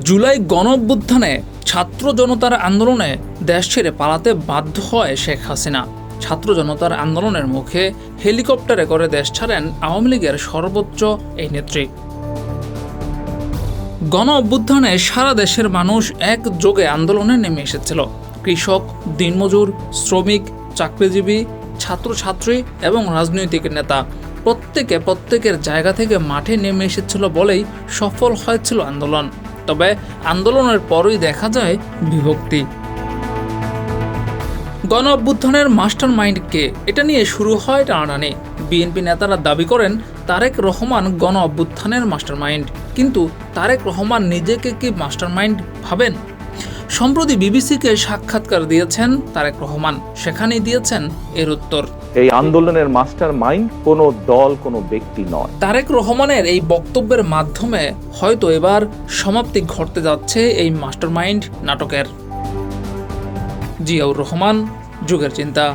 জুলাই গণ অভ্যুত্থানে ছাত্র জনতার আন্দোলনে দেশ ছেড়ে পালাতে বাধ্য হয় শেখ হাসিনা। ছাত্র জনতার আন্দোলনের মুখে হেলিকপ্টারে করে দেশ ছাড়েন আওয়ামী লীগের সর্বোচ্চ এই নেত্রী। গণ অভ্যুত্থানে সারা দেশের মানুষ একযোগে আন্দোলনে নেমে এসেছিল। কৃষক, দিনমজুর, শ্রমিক, চাকরিজীবী, ছাত্রছাত্রী এবং রাজনৈতিক নেতা প্রত্যেকে প্রত্যেকের জায়গা থেকে মাঠে নেমে এসেছিল বলেই সফল হয়েছিল আন্দোলন। তবে আন্দোলনের পরই দেখা যায় বিভক্তি। গণ অভ্যুত্থানের মাস্টার মাইন্ড কে এটা নিয়ে শুরু হয় টানাটানি। বিএনপি নেতারা দাবি করেন, তারেক রহমান গণ অভ্যুত্থানের মাস্টার মাইন্ড কিন্তু তারেক রহমান নিজেকে কি মাস্টার মাইন্ড ভাবেন? সম্প্রতি বিবিসিকে সাক্ষাৎকার দিয়েছেন তারেক রহমান। সেখানেই দিয়েছেন এর উত্তর। এই আন্দোলনের মাস্টার মাইন্ড কোনো দল কোনো ব্যক্তি নয়। তারেক রহমানের এই বক্তব্যের মাধ্যমে হয়তো এবার সমাপ্তি ঘটতে যাচ্ছে এই মাস্টার মাইন্ড নাটকের। জিয়াউর রহমান যুগের চিন্তা।